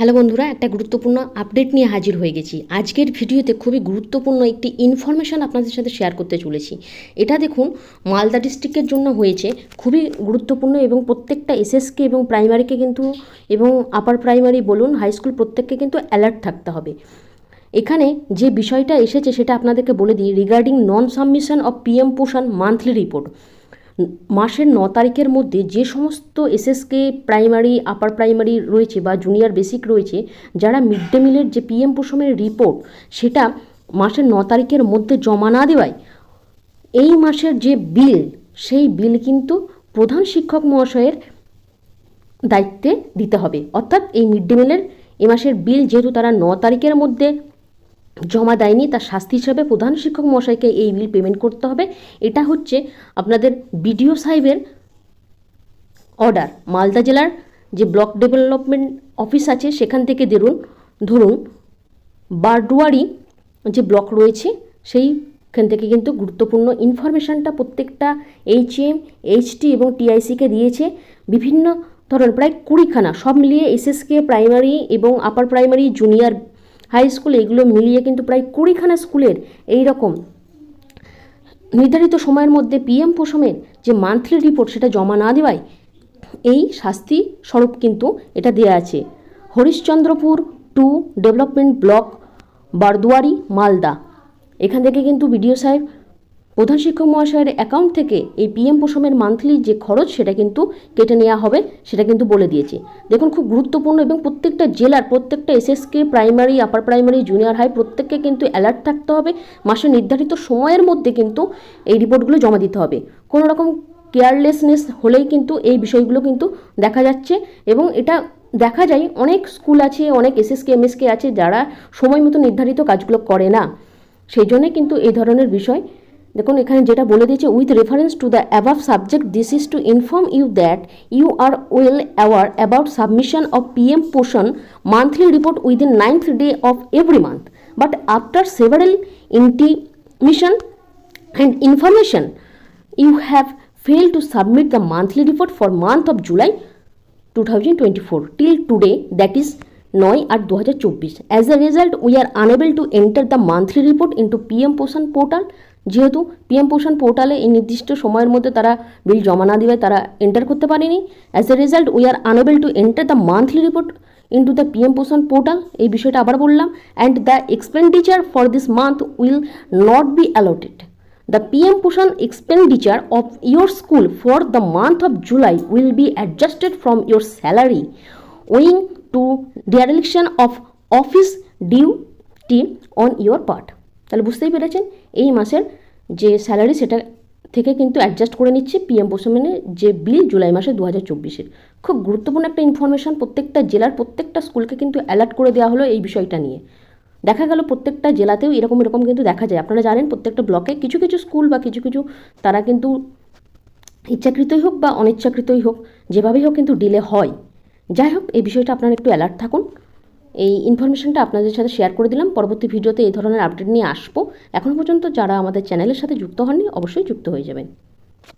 Hello বন্ধুরা, একটা গুরুত্বপূর্ণ আপডেট নিয়ে হাজির হয়ে গেছি। আজকের ভিডিওতে খুবই গুরুত্বপূর্ণ একটি ইনফরমেশান আপনাদের সাথে শেয়ার করতে চলেছি। এটা দেখুন, মালদা ডিস্ট্রিক্টের জন্য হয়েছে খুবই গুরুত্বপূর্ণ এবং প্রত্যেকটা এসএসকে এবং প্রাইমারিকে কিন্তু, এবং আপার প্রাইমারি বলুন হাই স্কুল প্রত্যেককে কিন্তু অ্যালার্ট থাকতে হবে। এখানে যে বিষয়টা এসেছে সেটা আপনাদেরকে বলে দিই regarding non submission of PM Poshan monthly report মাসের ন তারিখের মধ্যে যে সমস্ত এসএসকে প্রাইমারি, আপার প্রাইমারি রয়েছে বা জুনিয়র বেসিক রয়েছে, যারা মিড ডে মিলের যে পিএম পোষণের রিপোর্ট, সেটা মাসের ন তারিখের মধ্যে জমা না দেওয়ায় এই মাসের যে বিল, সেই বিল কিন্তু প্রধান শিক্ষক মহাশয়ের দায়িত্বে দিতে হবে। অর্থাৎ এই মিড ডে মিলের এ মাসের বিল যেহেতু তারা ন তারিখের মধ্যে জমা দেয়নি, তার শাস্তি হিসাবে প্রধান শিক্ষক মশাইকে এই বিল পেমেন্ট করতে হবে। এটা হচ্ছে আপনাদের বিডিও সাহেবের অর্ডার মালদা জেলার যে ব্লক ডেভেলপমেন্ট অফিস আছে, সেখান থেকে ধরুন ধরুন, বারডুয়ারি যে ব্লক রয়েছে, সেইখান থেকে কিন্তু গুরুত্বপূর্ণ ইনফরমেশানটা প্রত্যেকটা এইচ এম এইচটি এবং টিআইসিকে দিয়েছে। বিভিন্ন ধরনের, প্রায় কুড়িখানা, সব মিলিয়ে এসএসকে প্রাইমারি এবং upper primary junior high school, এগুলো মিলিয়ে কিন্তু প্রায় কুড়িখানা স্কুলের এই রকম নির্ধারিত সময়ের মধ্যে পিএম পোষমের যে মান্থলি রিপোর্ট সেটা জমা না দেওয়ায় এই শাস্তি স্বরূপ কিন্তু এটা দেয়া আছে। Harishchandrapur two development block, Barduari, Malda. এখান থেকে কিন্তু বিডিও সাহেব প্রধান শিক্ষক মহাশয়ের অ্যাকাউন্ট থেকে এই পিএম পোষমের মান্থলি যে খরচ সেটা কিন্তু কেটে নেওয়া হবে, সেটা কিন্তু বলে দিয়েছে। দেখুন, খুব গুরুত্বপূর্ণ এবং প্রত্যেকটা জেলার, প্রত্যেকটা SSK primary upper primary junior high প্রত্যেককে কিন্তু অ্যালার্ট থাকতে হবে। মাসের নির্ধারিত সময়ের মধ্যে কিন্তু এই রিপোর্টগুলো জমা দিতে হবে। কোনো রকম কেয়ারলেসনেস হলেই কিন্তু এই বিষয়গুলো কিন্তু দেখা যাচ্ছে এবং এটা দেখা যায় অনেক স্কুল আছে, অনেক এসএসকে এমএসকে আছে যারা সময় মতো নির্ধারিত কাজগুলো করে না। সেই জন্যে কিন্তু এই ধরনের বিষয় দেখুন, এখানে যেটা বলে দিয়েছে with reference to the above subject this is to inform you that you are well aware about submission of PM Poshan monthly report within ninth day of every month but after several intimation and information you have failed to submit the monthly report for month of July 2024 till today, that is নয় আট দু হাজার চব্বিশ as a result we are unable to enter the monthly report into PM Poshan portal যেহেতু PM Poshan পোর্টালে এই নির্দিষ্ট সময়ের মধ্যে তারা বিল জমা না দিবে তারা এন্টার করতে পারেনি। As a result we are unable to enter the monthly report into the PM Poshan portal এই বিষয়টা আবার বললাম। And the expenditure for this month will not be allotted The PM Pushan expenditure of your school for the month of July will be adjusted from your salary owing to dereliction of office duty on your part. তাহলে বুঝতেই পেরেছেন? এই মাসের যে salary সেটা থেকে কিন্তু adjust করে নিচ্ছে পিএম পোষণের যে বিল জুলাই মাসে দু হাজার চব্বিশের। খুব গুরুত্বপূর্ণ একটা ইনফরমেশন প্রত্যেকটা জেলার প্রত্যেকটা স্কুলকে কিন্তু অ্যালার্ট করে দেওয়া হলো এই বিষয়টা নিয়ে। দেখা গেল প্রত্যেকটা জেলাতেও এরকম এরকম কিন্তু দেখা যায়। আপনারা জানেন প্রত্যেকটা ব্লকে কিছু কিছু স্কুল বা কিছু কিছু তারা কিন্তু ইচ্ছাকৃতই হোক বা অনিচ্ছাকৃতই হোক, যেভাবেই হোক কিন্তু ডিলে হয়। যাই হোক, এই বিষয়টা আপনারা একটু অ্যালার্ট থাকুন। এই ইনফরমেশনটা আপনাদের সাথে শেয়ার করে দিলাম। পরবর্তী ভিডিওতে এই ধরনের আপডেট নিয়ে আসব। এখনও পর্যন্ত যারা আমাদের চ্যানেলের সাথে যুক্ত হননি, অবশ্যই যুক্ত হয়ে যাবেন।